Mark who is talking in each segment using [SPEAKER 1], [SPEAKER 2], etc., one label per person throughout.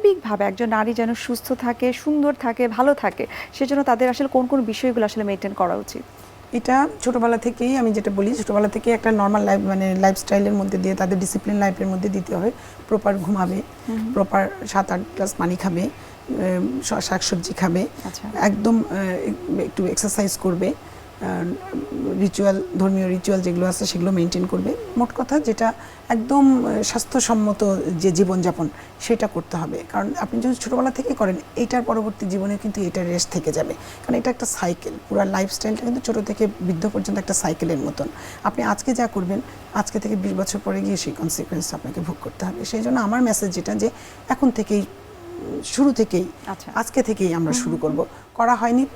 [SPEAKER 1] সার্বিকভাবে একজন নারী যেন সুস্থ থাকে সুন্দর থাকে ভালো থাকে সেজন্য তাদের আসলে কোন কোন বিষয়গুলো আসলে মেনটেন করা উচিত?
[SPEAKER 2] এটা ছোটবেলা থেকেই আমি যেটা বলি ছোটবেলা থেকে একটা নর্মাল লাইফ মানে লাইফস্টাইলের মধ্যে দিয়ে তাদের ডিসিপ্লিন লাইফের মধ্যে দিতে হয়। প্রপার ঘুমাবে প্রপার সাত আট গ্লাস পানি খাবে শাকসবজি খাবে
[SPEAKER 1] আচ্ছা।
[SPEAKER 2] একদম একটু এক্সারসাইজ করবে। রিচুয়াল ধর্মীয় রিচুয়াল যেগুলো আছে সেগুলো মেনটেন করবে। মোট কথা যেটা একদম স্বাস্থ্যসম্মত যে জীবনযাপন সেটা করতে হবে। কারণ আপনি যদি ছোটোবেলা থেকে করেন এইটার পরবর্তী জীবনে কিন্তু এটা রেস্ট থেকে যাবে। কারণ এটা একটা সাইকেল পুরো লাইফস্টাইলটা কিন্তু ছোটো থেকে বৃদ্ধ পর্যন্ত একটা সাইকেলের মতন। আপনি আজকে যা করবেন আজকে থেকে বিশ বছর পরে গিয়ে সেই কনসিকুয়েন্স আপনাকে ভোগ করতে হবে। সেই জন্য আমার মেসেজ যেটা যে এখন থেকেই শুরু থেকেই
[SPEAKER 1] আচ্ছা।
[SPEAKER 2] আজকে থেকেই আমরা শুরু করব। করা হয়নি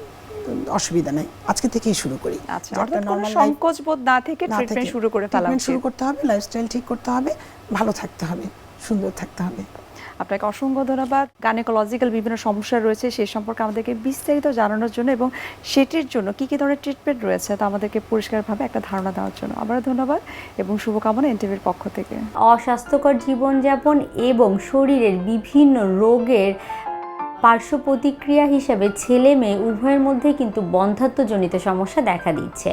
[SPEAKER 2] অসুবিধা নেই। আজকে থেকেই শুরু করি।
[SPEAKER 1] আচ্ছা
[SPEAKER 2] যে একটা
[SPEAKER 1] অর্থাৎ কোনো
[SPEAKER 2] normal life-
[SPEAKER 1] সংকোচ বোধ না থেকে
[SPEAKER 2] না
[SPEAKER 1] ট্রিটমেন্ট
[SPEAKER 2] থেকে
[SPEAKER 1] শুরু করে ফেলা
[SPEAKER 2] শুরু করতে হবে লাইফস্টাইল ঠিক করতে হবে ভালো থাকতে হবে সুন্দর থাকতে হবে।
[SPEAKER 1] আপনাকে অসংখ্য ধন্যবাদ। গাইনোকোলজিক্যাল বিভিন্ন সমস্যা রয়েছে সেই সম্পর্কে আমাদেরকে বিস্তারিত জানানোর জন্য এবং সেটির জন্য কি কি ধরনের ট্রিটমেন্ট রয়েছে তা আমাদেরকে পরিষ্কারভাবে একটা ধারণা দেওয়ার জন্য। আবারও ধন্যবাদ এবং শুভকামনা এনটিভির পক্ষ থেকে।
[SPEAKER 3] অস্বাস্থ্যকর জীবনযাপন এবং শরীরের বিভিন্ন রোগের পার্শ্ব প্রতিক্রিয়া হিসেবে ছেলে মেয়ে উভয়ের মধ্যে কিন্তু বন্ধাত্মজনিত সমস্যা দেখা দিচ্ছে।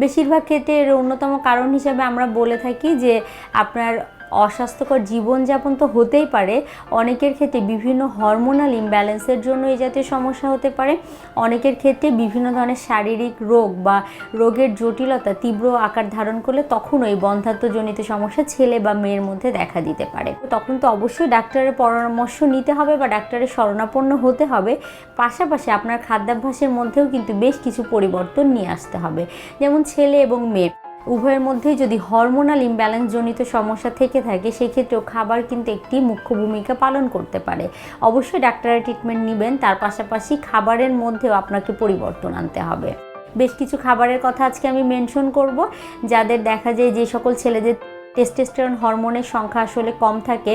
[SPEAKER 3] বেশিরভাগ ক্ষেত্রে এর অন্যতম কারণ হিসেবে আমরা বলে থাকি যে আপনার অস্বাস্থ্যকর জীবনযাপন তো হতেই পারে। অনেকের ক্ষেত্রে বিভিন্ন হরমোনাল ইমব্যালেন্সের জন্য এই জাতীয় সমস্যা হতে পারে। অনেকের ক্ষেত্রে বিভিন্ন ধরনের শারীরিক রোগ বা রোগের জটিলতা তীব্র আকার ধারণ করলে তখন ওই বন্ধাত্মজনিত সমস্যা ছেলে বা মেয়ের মধ্যে দেখা দিতে পারে। তখন তো অবশ্যই ডাক্তারের পরামর্শ নিতে হবে বা ডাক্তারের শরণাপন্ন হতে হবে। পাশাপাশি আপনার খাদ্যাভ্যাসের মধ্যেও কিন্তু বেশ কিছু পরিবর্তন নিয়ে আসতে হবে। যেমন ছেলে এবং মেয়ে। উভয়ের মধ্যেই যদি হরমোনাল ইমব্যালেন্স জনিত সমস্যা থেকে থাকে, সেক্ষেত্রেও খাবার কিন্তু একটি মুখ্য ভূমিকা পালন করতে পারে। অবশ্যই ডাক্তারের ট্রিটমেন্ট নেবেন, তার পাশাপাশি খাবারের মধ্যেও আপনাকে পরিবর্তন আনতে হবে। বেশ কিছু খাবারের কথা আজকে আমি মেনশন করব, যাদের দেখা যায় যে সকল ছেলেদের টেস্টোস্টেরন হরমোনের সংখ্যা আসলে কম থাকে,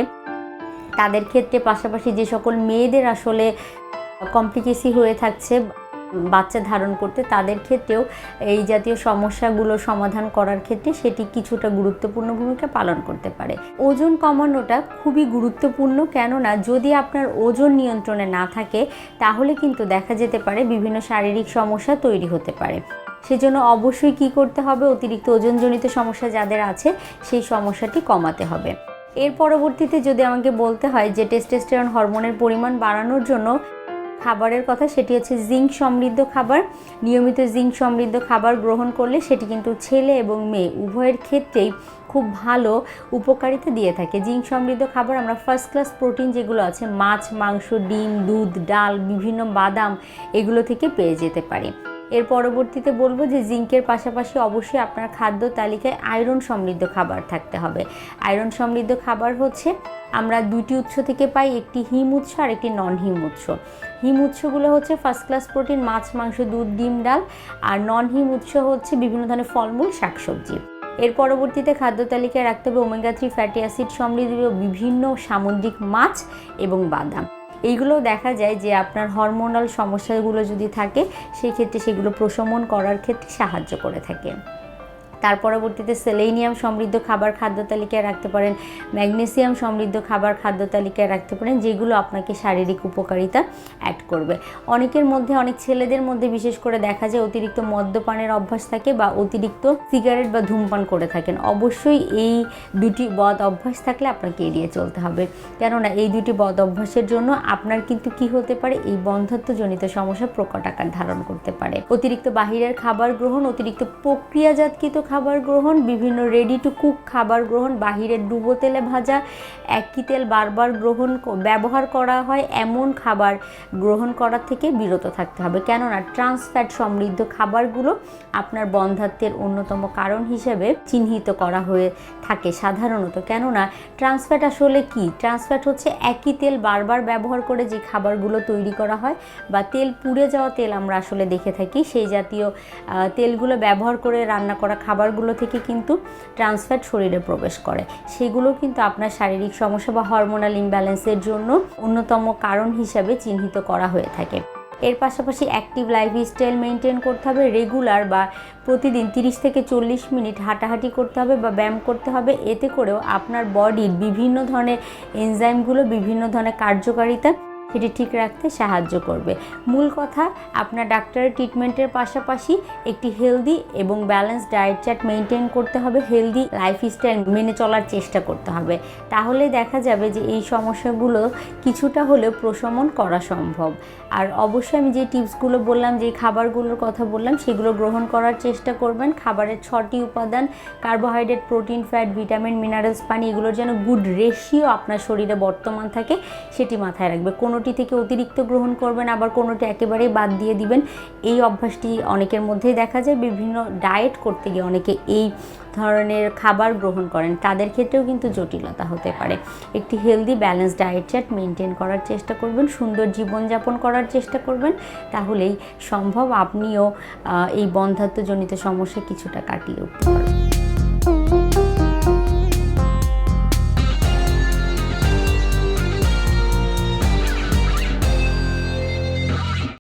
[SPEAKER 3] তাদের ক্ষেত্রে পাশাপাশি যে সকল মেয়েদের আসলে কমপ্লিকেসি হয়ে থাকছে বাচ্চা ধারণ করতে, তাদের ক্ষেত্রেও এই জাতীয় সমস্যাগুলো সমাধান করার ক্ষেত্রে সেটি কিছুটা গুরুত্বপূর্ণ ভূমিকা পালন করতে পারে। ওজন কমানোটা খুবই গুরুত্বপূর্ণ, কেননা যদি আপনার ওজন নিয়ন্ত্রণে না থাকে, তাহলে কিন্তু দেখা যেতে পারে বিভিন্ন শারীরিক সমস্যা তৈরি হতে পারে। সেজন্য অবশ্যই কি করতে হবে, অতিরিক্ত ওজনজনিত সমস্যা যাদের আছে, সেই সমস্যাটি কমাতে হবে। এর পরবর্তীতে যদি আমাকে বলতে হয় যে টেস্টোস্টেরন হরমোনের পরিমাণ বাড়ানোর জন্য খাবারের কথা, সেটি হচ্ছে জিঙ্ক সমৃদ্ধ খাবার। নিয়মিত জিঙ্ক সমৃদ্ধ খাবার গ্রহণ করলে সেটি কিন্তু ছেলে এবং মেয়ে উভয়ের ক্ষেত্রেই খুব ভালো উপকারিতা দিয়ে থাকে। জিঙ্ক সমৃদ্ধ খাবার, আমরা ফার্স্ট ক্লাস প্রোটিন যেগুলো আছে, মাছ, মাংস, ডিম, দুধ, ডাল, বিভিন্ন বাদাম, এগুলো থেকে পেয়ে যেতে পারি। এর পরবর্তীতে বলব যে জিঙ্কের পাশাপাশি অবশ্যই আপনার খাদ্য তালিকায় আয়রন সমৃদ্ধ খাবার থাকতে হবে। আয়রন সমৃদ্ধ খাবার হচ্ছে আমরা দুটি উৎস থেকে পাই, একটি হিম উৎস আর একটি নন হিম উৎস। হিম উৎসগুলো হচ্ছে ফার্স্ট ক্লাস প্রোটিন মাছ, মাংস, দুধ, ডিম, ডাল আর নন হিম উৎস হচ্ছে বিভিন্ন ধরনের ফলমূল, শাকসবজি। এর পরবর্তীতে খাদ্য তালিকায় রাখতে হবে ওমেগা থ্রি ফ্যাটি অ্যাসিড সমৃদ্ধ বিভিন্ন সামুদ্রিক মাছ এবং বাদাম। এইগুলো দেখা যায় যে আপনার হরমোনাল সমস্যাগুলো যদি থাকে, সেই ক্ষেত্রে সেগুলো প্রশমন করার ক্ষেত্রে সাহায্য করে থাকে। তার পরবর্তীতে সেলেনিয়াম সমৃদ্ধ খাবার খাদ্য তালিকায় রাখতে পারেন, ম্যাগনেসিয়াম সমৃদ্ধ খাবার খাদ্য তালিকায় রাখতে পারেন, যেগুলো আপনাকে শারীরিক উপকারিতা অ্যাড করবে। অনেকের মধ্যে, অনেক ছেলেদের মধ্যে বিশেষ করে দেখা যায় অতিরিক্ত মদ্যপানের অভ্যাস থাকে বা অতিরিক্ত সিগারেট বা ধূমপান করে থাকেন। অবশ্যই এই দুটি বদ অভ্যাস থাকলে আপনাকে এড়িয়ে চলতে হবে। কেননা এই দুটি বদ অভ্যাসের জন্য আপনার কিন্তু কি হতে পারে? এই বন্ধত্বজনিত সমস্যা প্রকট আকার ধারণ করতে পারে। অতিরিক্ত বাহিরের খাবার গ্রহণ, অতিরিক্ত প্রক্রিয়াজাতকৃত খাবার গ্রহণ, বিভিন্ন রেডি টু কুক খাবার গ্রহণ বাহিরের ডুবো তেলে ভাজা, একই তেল বারবার গ্রহণ ব্যবহার করা হয় এমন খাবার গ্রহণ করার থেকে বিরত থাকতে হবে। কেননা ট্রান্সফ্যাট সমৃদ্ধ খাবারগুলো আপনার বন্ধাত্বের অন্যতম কারণ হিসেবে চিহ্নিত করা হয়ে থাকে সাধারণত। কেননা ট্রান্সফ্যাট আসলে কি? ট্রান্সফ্যাট হচ্ছে একই তেল বারবার ব্যবহার করে যে খাবারগুলো তৈরি করা হয় বা তেল পুড়ে যাওয়া তেল আমরা আসলে দেখে থাকি। সেই জাতীয় তেলগুলো ব্যবহার করে রান্না করা খাবারগুলো থেকে কিন্তু ট্রান্সফ্যাট শরীরে প্রবেশ করে। সেগুলো কিন্তু আপনার শারীরিক সমস্যা বা হরমোনাল ইমব্যালেন্সের জন্য অন্যতম কারণ হিসাবে চিহ্নিত করা হয়ে থাকে। এর পাশাপাশি অ্যাক্টিভ লাইফস্টাইল মেনটেন করতে হবে রেগুলার বা প্রতিদিন তিরিশ থেকে চল্লিশ মিনিট হাঁটাহাঁটি করতে হবে বা ব্যায়াম করতে হবে। এতে করেও আপনার বডির বিভিন্ন ধরনের এনজাইমগুলো বিভিন্ন ধরনের কার্যকারিতা সেটি ঠিক রাখতে সাহায্য করবে। মূল কথা, আপনার ডাক্তারের ট্রিটমেন্টের পাশাপাশি একটি হেলদি এবং ব্যালেন্স ডায়েট চার্ট মেনটেন করতে হবে, হেলদি লাইফস্টাইল মেনে চলার চেষ্টা করতে হবে। তাহলে দেখা যাবে যে এই সমস্যাগুলো কিছুটা হলেও প্রশমন করা সম্ভব। আর অবশ্যই আমি যে টিপসগুলো বললাম, যে খাবারগুলোর কথা বললাম, সেগুলো গ্রহণ করার চেষ্টা করবেন। খাবারের ছটি উপাদান, carbohydrate, protein, fat, vitamin, minerals, পানি, এগুলোর যেন গুড রেশিও আপনার শরীরে বর্তমান থাকে, সেটি মাথায় রাখবে। কোনোটি থেকে অতিরিক্ত গ্রহণ করবেন, আবার কোনোটি একেবারেই বাদ দিয়ে দিবেন। এই অভ্যাসটি অনেকের মধ্যেই দেখা যায়। বিভিন্ন ডায়েট করতে গিয়ে অনেকে এই ধরনের খাবার গ্রহণ করেন। তাদের ক্ষেত্রেও কিন্তু জটিলতা হতে পারে। একটি healthy balance diet chart maintain করার চেষ্টা করবেন, সুন্দর জীবনযাপন করার চেষ্টা করবেন। তাহলেই সম্ভব। আপনিও এই বন্ধাত্মজনিত সমস্যা কিছুটা কাটিয়ে উঠতে পারবেন।